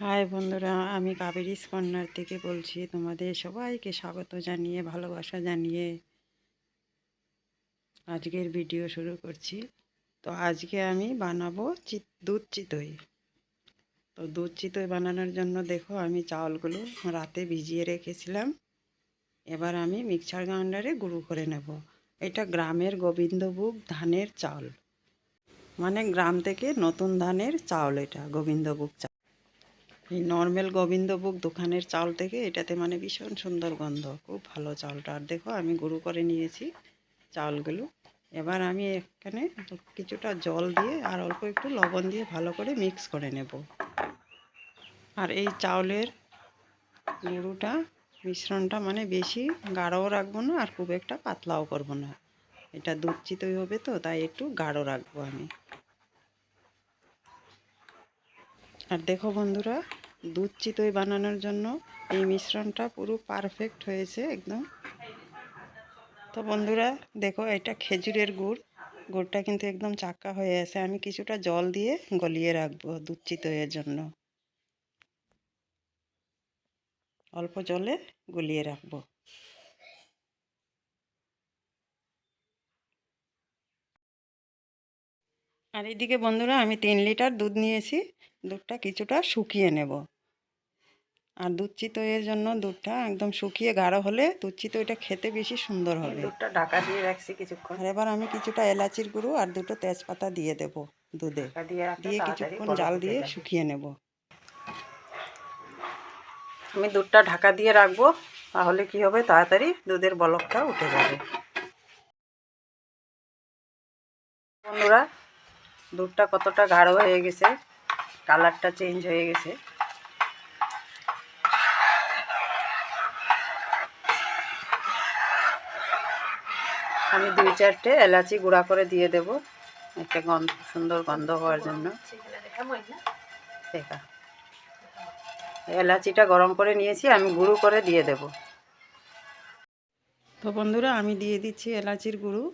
High বন্ধুরা, আমি কাবেরিস corner থেকে বলছি, তোমাদের সবাইকে স্বাগত জানিয়ে, ভালোবাসা জানিয়ে আজকের ভিডিও শুরু করছি। তো আজকে আমি বানাবো দুধ চিতই। তো দুধ চিতই বানানোর জন্য দেখো, আমি চাউলগুলো রাতে ভিজিয়ে রেখেছিলাম। এবার আমি মিক্সার গ্রাইন্ডারে গুঁড়ো করে নেব। এটা গ্রামের গোবিন্দভোগ ধানের চাউল। মানে গ্রাম থেকে নতুন ধানের চাউল এটা, গোবিন্দভোগ চাউল। এই নর্মাল গোবিন্দভোগ দোকানের চাউল থেকে এটাতে মানে ভীষণ সুন্দর গন্ধ, খুব ভালো চাউলটা আর দেখো, আমি গুঁড়ো করে নিয়েছি চাউলগুলো এবার আমি এখানে কিছুটা জল দিয়ে আর অল্প একটু লবণ দিয়ে ভালো করে মিক্স করে নেব। আর এই চাউলের গুঁড়োটা, মিশ্রণটা মানে বেশি গাঢ়ও রাখব না আর খুব একটা পাতলাও করব না। এটা দুধ হবে তো, তাই একটু গাঢ় রাখব আমি। আর দেখো বন্ধুরা দুধ চিতই বানানোর জন্য এই মিশ্রণটা পুরো পারফেক্ট হয়েছে একদম। তো বন্ধুরা, দেখো, এটা খেজুরের গুড়। গুড়টা কিন্তু একদম চাক্কা হয়ে আছে। আমি কিছুটা জল দিয়ে গলিয়ে রাখব দুধ চিতইয়ের জন্য। অল্প জলে গলিয়ে রাখব। আর এদিকে বন্ধুরা, আমি তিন লিটার দুধ নিয়েছি। দুধটা কিছুটা শুকিয়ে নেব। আর দুধ চিতইয়ের জন্য দুধটা একদম শুকিয়ে গাঢ় হলে দুধ চিতইটা খেতে বেশি সুন্দর হবে। দুধটা ঢাকা দিয়ে রাখছি কিছুক্ষণ। আর এবার আমি কিছুটা এলাচির গুঁড়ো আর দুটো তেজপাতা দিয়ে দেব দুধে। দিয়ে কিছুক্ষণ জাল দিয়ে শুকিয়ে নেব। আমি দুধটা ঢাকা দিয়ে রাখব তাহলে কি হবে? তাড়াতাড়ি দুধের বলকটা উঠে যাবে। বন্ধুরা দুধটা কতটা গাঢ় হয়ে গেছে? কালারটা চেঞ্জ হয়ে গেছে। আমি দুই চারটে এলাচি গুঁড়া করে দিয়ে দেব। একটা গন্ধ, সুন্দর গন্ধ হওয়ার জন্য। এলাচিটা গরম করে নিয়েছি, আমি গুঁড়ো করে দিয়ে দেব। তো বন্ধুরা, আমি দিয়ে দিচ্ছি এলাচির গুঁড়ো।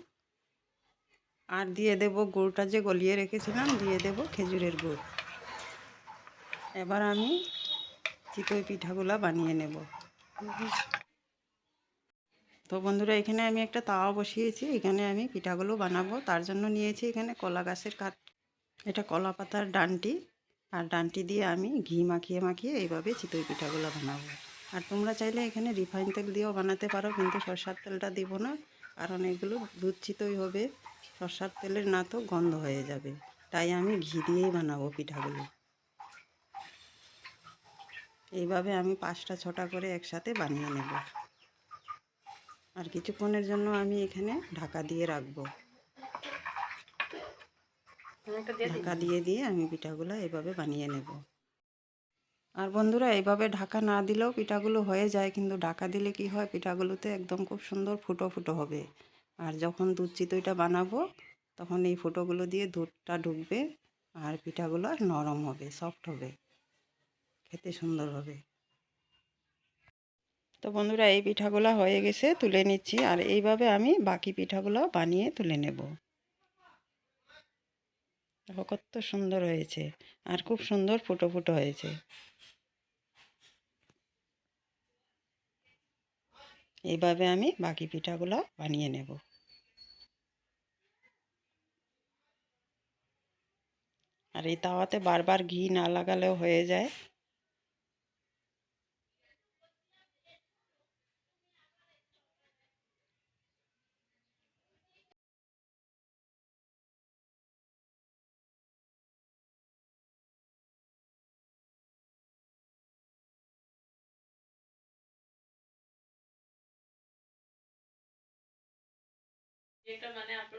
আর দিয়ে দেব গুড়টা যে গলিয়ে রেখেছিলাম, দিয়ে দেব খেজুরের গুড়। এবার আমি চিতই পিঠাগুলা বানিয়ে নেব। তো বন্ধুরা, এখানে আমি একটা তাওয়া বসিয়েছি, এখানে আমি পিঠাগুলো বানাবো। তার জন্য নিয়েছি এখানে কলা গাছের কাঠ, এটা কলা পাতার ডানটি, আর ডানটি দিয়ে আমি ঘি মাখিয়ে মাখিয়ে এইভাবে চিতই পিঠাগুলো বানাবো। আর তোমরা চাইলে এখানে রিফাইন তেল দিয়েও বানাতে পারো, কিন্তু সরষার তেলটা দিব না, কারণ এগুলো দুধ চিতই হবে। সরষার তেলের না তো গন্ধ হয়ে যাবে, তাই আমি ঘি দিয়েই বানাবো পিঠাগুলো। এইভাবে আমি পাঁচটা ছটা করে একসাথে বানিয়ে নেব। আর কিছুক্ষণের জন্য আমি এখানে ঢাকা দিয়ে রাখব। ঢাকা দিয়ে দিয়ে আমি পিঠাগুলো এভাবে বানিয়ে নেব। আর বন্ধুরা এইভাবে ঢাকা না দিলেও পিঠাগুলো হয়ে যায় কিন্তু ঢাকা দিলে কি হয় পিঠাগুলোতে একদম খুব সুন্দর ফুটো ফুটো হবে। আর যখন দুধ চিতইটা বানাবো তখন এই ফুটোগুলো দিয়ে দুধটা ঢুকবে আর পিঠাগুলো নরম হবে সফট হবে। খেতে সুন্দর হবে। তো বন্ধুরা, এই পিঠাগুলো হয়ে গেছে, তুলে নিচ্ছি। আর এইভাবে আমি বাকি পিঠাগুলো বানিয়ে তুলে নেব। দেখো কত সুন্দর হয়েছে, আর খুব সুন্দর ফুটো ফুটো হয়েছে। এইভাবে আমি বাকি পিঠাগুলো বানিয়ে নেব। আর এই তাওয়াতে বারবার ঘি না লাগালেও হয়ে যায়।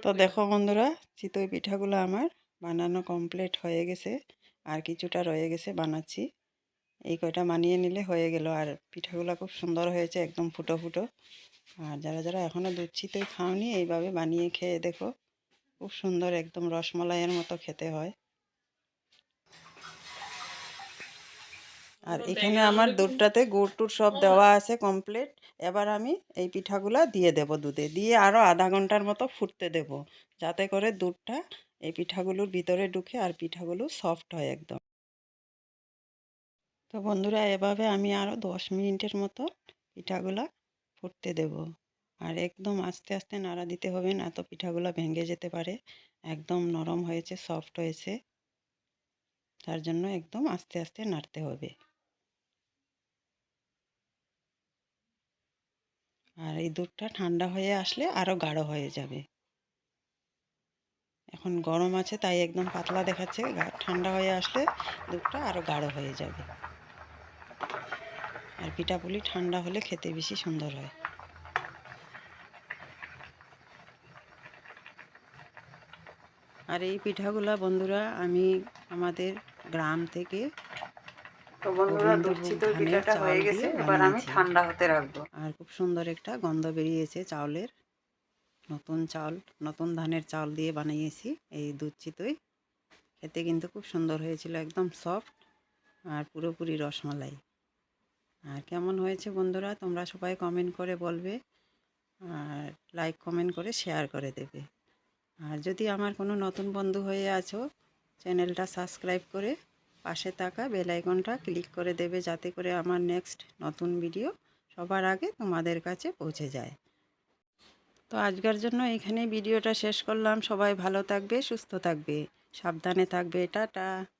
তো দেখো বন্ধুরা চিতই পিঠাগুলো আমার বানানো কমপ্লিট হয়ে গেছে। আর কিছুটা রয়ে গেছে বানাচ্ছি। এই কয়টা মানিয়ে নিলে হয়ে গেল। আর পিঠাগুলো খুব সুন্দর হয়েছে একদম ফুটো ফুটো। আর যারা যারা এখনও দুধ চিতই খাওনি এইভাবে বানিয়ে খেয়ে দেখো খুব সুন্দর একদম রসমলাইয়ের মতো খেতে হয়। আর এখানে আমার দুধটাতে গুড় টুড় সব দেওয়া আছে কমপ্লিট এবার আমি এই পিঠাগুলা দিয়ে দেব দুধে। দিয়ে আরও আধা ঘণ্টার মতো ফুটতে দেব যাতে করে দুধটা এই পিঠাগুলোর ভিতরে ঢুকে আর পিঠাগুলো সফট হয় একদম। তো বন্ধুরা এভাবে আমি আরও দশ মিনিটের মতো পিঠাগুলা ফুটতে দেব। আর একদম আস্তে আস্তে নাড়া দিতে হবে না তো পিঠাগুলো ভেঙে যেতে পারে। একদম নরম হয়েছে সফট হয়েছে। তার জন্য একদম আস্তে আস্তে নাড়তে হবে। আর এই দুধটা ঠান্ডা হয়ে আসলে আরও গাঢ় হয়ে যাবে। এখন গরম আছে, তাই একদম পাতলা দেখাচ্ছে। ঠান্ডা হয়ে আসলে দুধটা আরও গাঢ় হয়ে যাবে। আর পিঠাপুলি ঠান্ডা হলে খেতে বেশি সুন্দর হয়। আর এই পিঠাগুলা বন্ধুরা, আমি আমাদের গ্রাম থেকে তো বন্ধুরা গোবিন্দভোগ দুধ চিতই ধানের পিঠাটা হয়ে গেছে এবার আমি ঠান্ডা হতে রাখব। আর খুব সুন্দর একটা গন্ধ বেরিয়েছে চাউলের। নতুন চাউল নতুন ধানের চাউল দিয়ে বানিয়েছি এই দুধ চিতই খেতে কিন্তু খুব সুন্দর হয়েছিল একদম সফট আর পুরোপুরি রসমালাই। আর কেমন হয়েছে বন্ধুরা তোমরা সবাই কমেন্ট করে বলবে আর লাইক কমেন্ট করে শেয়ার করে দেবে। আর যদি আমার কোনো নতুন বন্ধু হয়ে আছো চ্যানেলটা সাবস্ক্রাইব করে পাশে থাকা বেলাইকনটা ক্লিক করে দেবে যাতে করে আমার নেক্সট নতুন ভিডিও সবার আগে তোমাদের কাছে পৌঁছে যায়। তো আজকের জন্য এখানে ভিডিওটা শেষ করলাম। সবাই ভালো থাকবে, সুস্থ থাকবে। সাবধানে থাকবে। টাটা।